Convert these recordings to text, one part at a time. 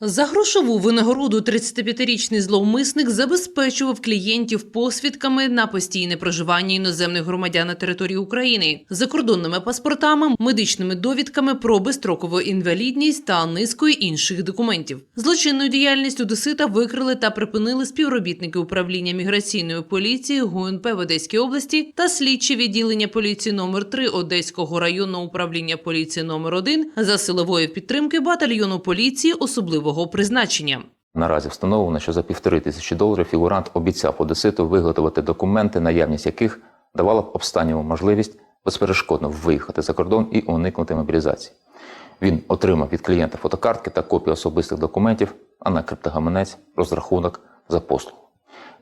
За грошову винагороду 35-річний зловмисник забезпечував клієнтів посвідками на постійне проживання іноземних громадян на території України, закордонними паспортами, медичними довідками про безстрокову інвалідність та низкою інших документів. Злочинну діяльність Одесита викрили та припинили співробітники управління міграційної поліції ГУНП в Одеській області та слідчі відділення поліції номер 3 Одеського районного управління поліції номер 1 за силової підтримки батальйону поліції особливого призначення. Наразі встановлено, що за півтори тисячі доларів фігурант обіцяв одеситу виготовити документи, наявність яких давала б обстанньому можливість безперешкодно виїхати за кордон і уникнути мобілізації. Він отримав від клієнта фотокартки та копії особистих документів, а на криптогаманець розрахунок за послугу.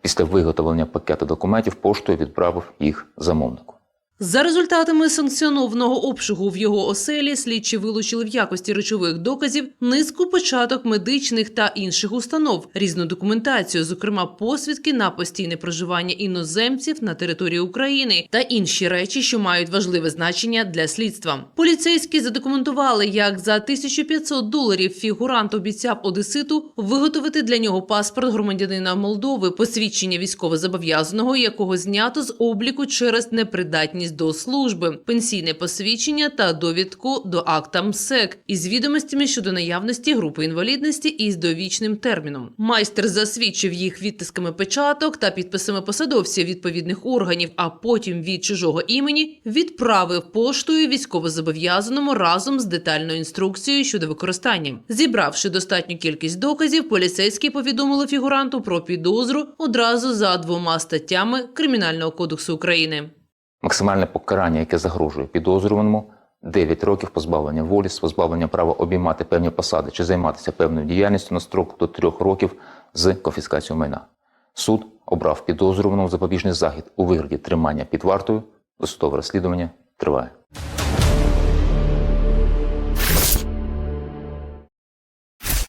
Після виготовлення пакету документів поштою відправив їх замовнику. За результатами санкціонованого обшугу в його оселі слідчі вилучили в якості речових доказів низку початок медичних та інших установ, різну документацію, зокрема посвідки на постійне проживання іноземців на території України та інші речі, що мають важливе значення для слідства. Поліцейські задокументували, як за 1500 доларів фігурант обіцяв одеситу виготовити для нього паспорт громадянина Молдови, посвідчення військовозобов'язаного, якого знято з обліку через непридатність до служби, пенсійне посвідчення та довідку до акта МСЕК із відомостями щодо наявності групи інвалідності із довічним терміном. Майстер засвідчив їх відтисками печаток та підписами посадовців відповідних органів, а потім від чужого імені відправив поштою військовозобов'язаному разом з детальною інструкцією щодо використання. Зібравши достатню кількість доказів, поліцейські повідомили фігуранту про підозру одразу за двома статтями Кримінального кодексу України. Максимальне покарання, яке загрожує підозрюваному, 9 років позбавлення волі з позбавленням права обіймати певні посади чи займатися певною діяльністю на строк до 3 років з конфіскацією майна. Суд обрав підозрюваному запобіжний захід у вигляді тримання під вартою. Досудове розслідування триває.